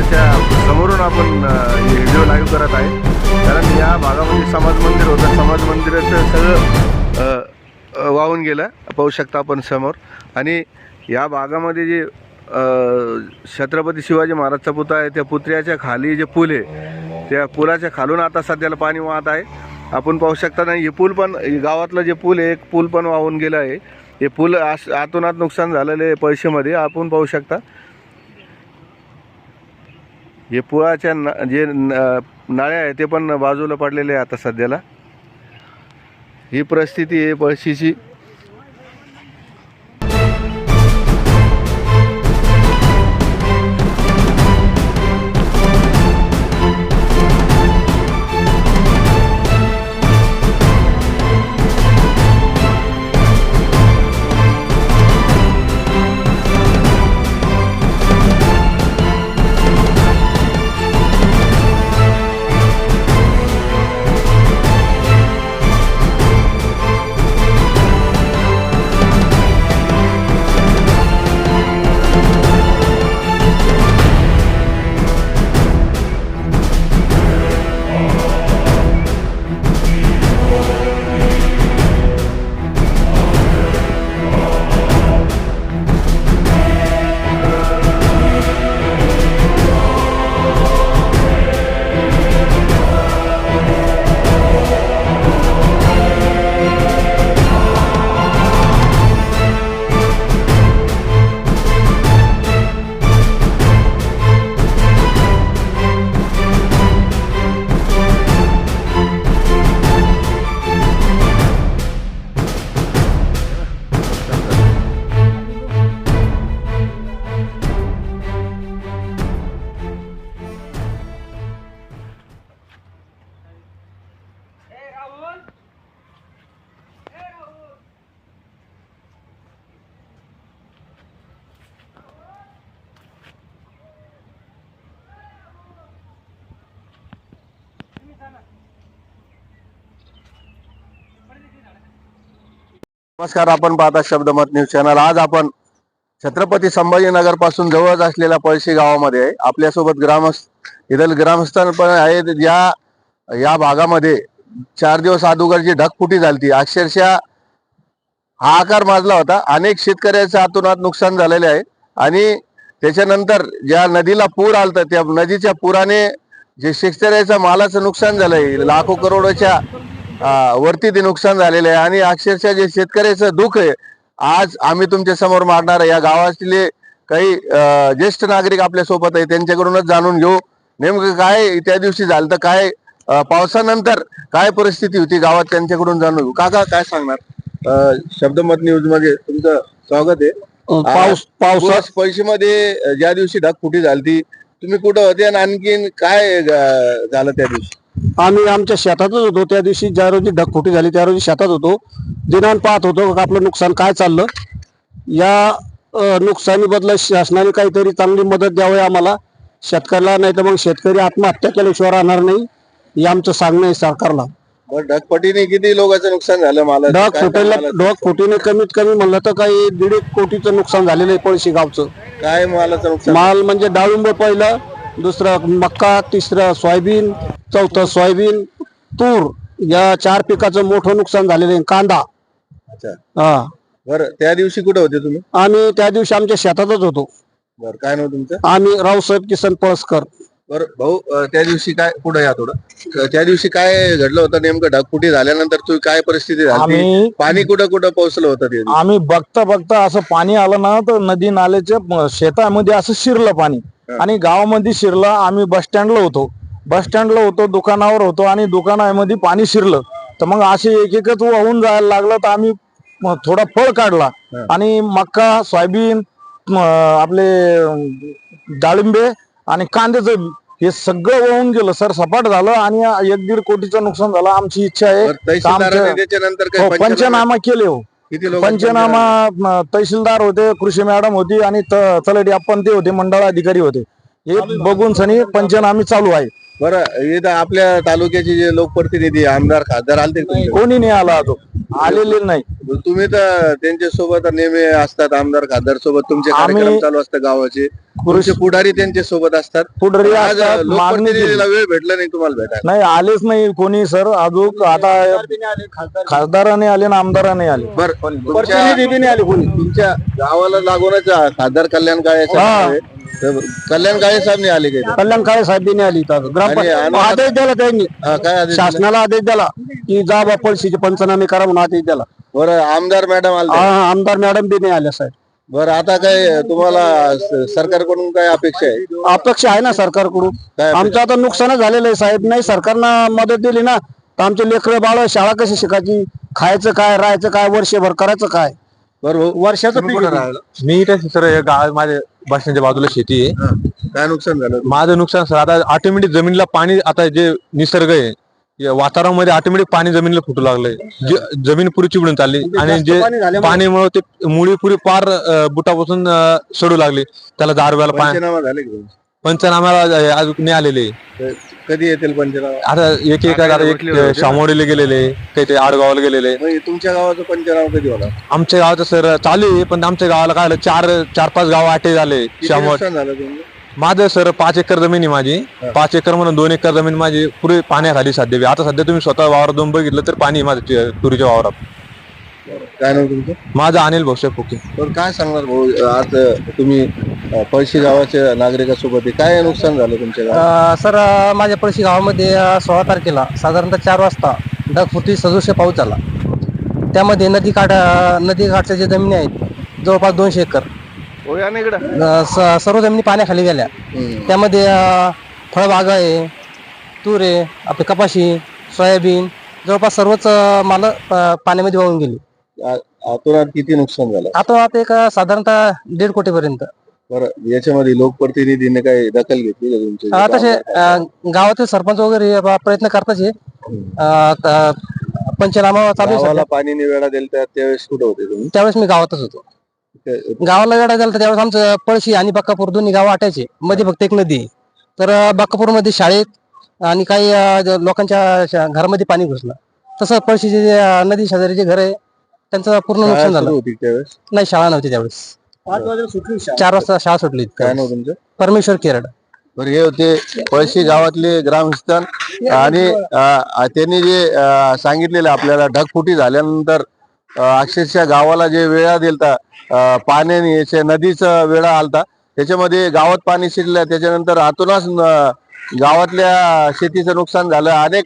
त्याच्या समोरून आपण हिडिओ लाईव्ह करत आहे. कारण या भागामध्ये समाज मंदिर होतं. समाज मंदिराचं सगळं वाहून गेलं. पाहू शकता आपण समोर. आणि या भागामध्ये जे छत्रपती शिवाजी महाराजचा पुतळा आहे त्या पुतळ्याच्या खाली जे पूल आहे त्या पुलाच्या खालून आता सध्याला पाणी वाहत आहे. आपण पाहू शकता नाही हे पूल पण गावातलं जे पूल आहे एक पूल पण वाहून गेलं आहे. हे पूल आस आतून आत नुकसान झालेलं आहे पैशामध्ये. आपण पाहू शकता हे पुळाच्या ना जे न- नाळे आहे ते पण बाजूला पडलेले आहे आता सध्याला. ही परिस्थिती आहे पळशीची नमस्कार आपण पाहता शब्दमत न्यूज चॅनल. आज आपण छत्रपती संभाजीनगरपासून जवळच असलेल्या पळशी गावामध्ये आहे आपल्यासोबत ग्रामस्थ इथं ग्रामस्थ पण आहेत. ज्या या भागामध्ये चार दिवस अगोदर जी ढगफुटी झाली अक्षरशः हाहाकार माजला होता. अनेक शेतकऱ्याचं आतोनात नुकसान झालेले आहे. आणि त्याच्यानंतर ज्या नदीला पूर आलता त्या नदीच्या पुराने जे शेतकऱ्याच्या मालाचं नुकसान झालंय लाखो करोडच्या वरती ते नुकसान झालेलं आहे आणि अक्षरशः जे शेतकऱ्याचं दुःख आहे आज आम्ही तुमच्यासमोर मांडणार आहे. या गावातले काही ज्येष्ठ नागरिक आपल्यासोबत आहे त्यांच्याकडूनच जाणून घेऊ. नेमकं काय त्या दिवशी झालं तर काय पावसानंतर काय परिस्थिती होती गावात त्यांच्याकडून जाणून घेऊ. काका काय सांगणार? शब्दमत न्यूजमध्ये तुमचं स्वागत आहे. पाऊस पावसात पैसे मध्ये ज्या दिवशी ढगफुटी झाली तुम्ही कुठं होते आणि आणखीन काय झालं त्या दिवशी? आम्ही आमच्या शेतातच होतो. त्या दिवशी ज्या रोजी ढगफुटी झाली त्या रोजी शेतात होतो. दिनान पाहत होतो आपलं नुकसान काय चाललं. या नुकसानीबद्दल शासनाने काहीतरी चांगली मदत द्यावी आम्हाला. शेतकऱ्याला नाही तर मग शेतकरी आत्महत्या केल्याशिवाय राहणार नाही. हे आमचं सांगणं आहे सरकारला. मग ढगफुटीने किती लोकांचं नुकसान झालं मला ढग फुटेला ढग फुटीने कमीत कमी म्हणलं तर काही दीड एक कोटीचं नुकसान झालेलं आहे पळशी गावचं. काय मालाचं नुकसान? माल म्हणजे डाळिंब पहिलं दुसरं मक्का तिसरं सोयाबीन चौथं सोयाबीन तूर या चार पिकाचं मोठं नुकसान झालेलं आहे कांदा. अच्छा. हा. बरं त्या दिवशी कुठं होते तुम्ही? आम्ही त्या दिवशी आमच्या शेतातच होतो. बरं काय नाव तुमचं? आम्ही रावसाहेब किसन पळसकर. बरं भाऊ अं, त्या दिवशी काय पुढे या थोडं. अं, त्या दिवशी काय घडलं होतं नेमकं? ढगफुटी झाल्यानंतर तुम्ही काय परिस्थिती झाली? आम्ही पाणी कुठं कुठं पोहोचलं होतं ते आम्ही बघता बघता असं पाणी आलं ना तर नदी नाल्याच्या म- शेतामध्ये असं शिरलं पाणी. आणि गावामध्ये शिरलं आम्ही बस स्टँडला होतो. बस स्टँडला होतो दुकानावर होतो आणि दुकानामध्ये पाणी शिरलं. तर मग असे एक एकच वाहून जायला लागलं तर आम्ही थोडा फळ काढला. आणि मक्का सोयाबीन आपले डाळिंबे आणि कांद्याचं बी हे सगळं वाहून गेलं. सर सपाट झालं आणि एक दीड कोटीचं नुकसान झालं आमची इच्छा आहे. हो, काय पंचनामा केले हो. पंचनामा तहसीलदार होते कृषी मॅडम होती आणि तलाठी आपण ते होते मंडळ अधिकारी होते. हे बघून सनी पंचनामे चालू आहे. बरं इथं आपल्या तालुक्याचे जे लोकप्रतिनिधी आमदार खासदार आलते का तुमच्याकडे? कोणी नाही आला अजून. आलेले नाही. तुम्ही तर त्यांच्यासोबत नेहमी असतात आमदार खासदार सोबत. तुमचे आम्ही- कार्यक्रम चालू असतात गावाचे. पुरुष पुढारी त्यांच्यासोबत असतात. पुढारी आज असतात, मागणी लोकप्रतिनिधीला वेळ भेटला नाही तुम्हाला भेटायला. नाही आलेच नाही कोणी सर. अजून आता खासदाराने आले ना आमदाराने आले. बर प्रतिनिधी बी नाही आले कोणी? तुमच्या गावाला लागूनच खासदार कल्याण हा. तर कल्याण काळे साहेब नाही आले काही कल्याण काळे साहेब बी नाही आली इथं. ग्रामपंचायत आदेश दिला त्यांनी. हा, काय आदेश दिला? शासनाला आदेश दिला की जा बा पळशीचे पंचनामे करा म्हणून आदेश दिला. बरं आमदार मॅडम आले आमदार मॅडम बी नाही आल्या साहेब. बरं आता काय तुम्हाला स- सरकारकडून काय अपेक्षा आहे? अपेक्षा आहे ना सरकारकडून. काय आमचं आता नुकसानच झालेलं आहे साहेब. नाही सरकारनं मदत दिली ना तर आमचे लेकरं बाळ शाळा कशी शिकायची? खायचं काय राहायचं काय वर्षभर करायचं काय? बरं वर्षाचं तुम्ही पीक कुठं आहे. राहिला? मी इथे सर या गाव माझ्या बस स्टँडच्या बाजूला शेती आहे हा. काय नुकसान झालं माझं नुकसान सर आता ऑटोमॅटिक जमिनीला पाणी आता जे निसर्ग आहे या वातावरणामध्ये ऑटोमॅटिक पाणी जमिनीला फुटू लागलंय जे- जमीन पुरी चिवडून चालली आणि म्हणजे जास्त जे झाल्यामुळे- पाणीमुळे ते मुळी पुरी पार अं, बुटापासून अं, सडू लागली त्याला दारव्याला पाणी पंचनामा झाले का तुमचे? पंचनाम्याला नाही आलेले कधी येतील पंचनामा? आता एक एक आता एक. शामोडीला गेलेले काही ते आडगावला गेलेले. म्हणजे तुमच्या गावाचं पंचनामा कधी होणार? आमच्या गावाचं सर चालू आहे पण आमच्या गावाला काय झालं, चार चार पाच गाव आटे झाले शामोड नुकसान झालं तुमचं माझं सर पाच एकर जमीन आहे माझी. पाच एकर म्हणून दोन एकर जमीन माझी पुरे पाण्याखाली सध्या बी. आता सध्या तुम्ही स्वतः वावरात जाऊन बघितलं तर पाणी आहे माझं ति- तुरीच्या वावरात. काय नाव तुमचं? माझं अनिल भाऊसाहेब फुके. पण काय सांगणार भाऊ? आज तुम्ही पळशी गावाच्या नागरिकासोबत. काय नुकसान झालं तुमच्या गावात अ, सर अ, माझ्या पळशी गावामध्ये अ, सोळा तारखेला साधारणतः चार वाजता ढगफुटी सदृश्य पाऊस झाला त्यामध्ये नदी काठ नदी काठच्या ज्या जमिनी आहेत जवळपास दोनशे एकर हो. अ, स- सर्व जमिनी पाण्याखाली गेल्या हम्म. त्यामध्ये अ, फळबाग आहे तूर आहे आपली कपाशी सोयाबीन जवळपास सर्वच अ, माल अ, पाण्यामध्ये वाहून गेली आ- किती नुकसान झालं आता आता एक अ, साधारणतः दीड कोटीपर्यंत बरं याच्यामध्ये लोकप्रतिनिधीने काही दखल घेतली का तसे अ, गावातील सरपंच वगैरे अ, प्रयत्न करताच आहे अ, त- पंचनामा चालू आहे सध्या. गावाला पाणी निवेडा दिला त्या त्यावेळेस कुठं होते तुम्ही? त्यावेळेस मी गावातच होतो. ते- गावाला वेळा झाला तर त्यावेळेस आमचं पळशी आणि बक्कापूर दोन्ही गाव वाटायचे मध्ये फक्त एक नदी आहे. तर बक्कापूरमध्ये शाळेत आणि काही अं, ज- लोकांच्या शा- घरामध्ये पाणी घुसलं. तसं पळशीचे जे अं, नदी शेजारी जे घर आहे त्यांचं पूर्ण शाळा नुकसान सुरू झालं. होती त्यावेळेस? नाही शाळा नव्हती त्यावेळेस. पाच वाजेला सुटली शाळा. चार वाजता शाळा सुटली. काय नाव तुमचं? परमेश्वर केरड बरं हे होते पळशी गावातले ग्रामस्थ आणि अं, त्यांनी जे अं, सांगितलेलं आपल्याला ढगफुटी झाल्यानंतर अं, अक्षरशः गावाला जे वेळा दिलता अं, पाण्याने याच्या नदीचा वेळा आलता त्याच्यामध्ये गावात पाणी शिरलं त्याच्यानंतर आतूनच न- गावातल्या शेतीचं नुकसान झालं. अनेक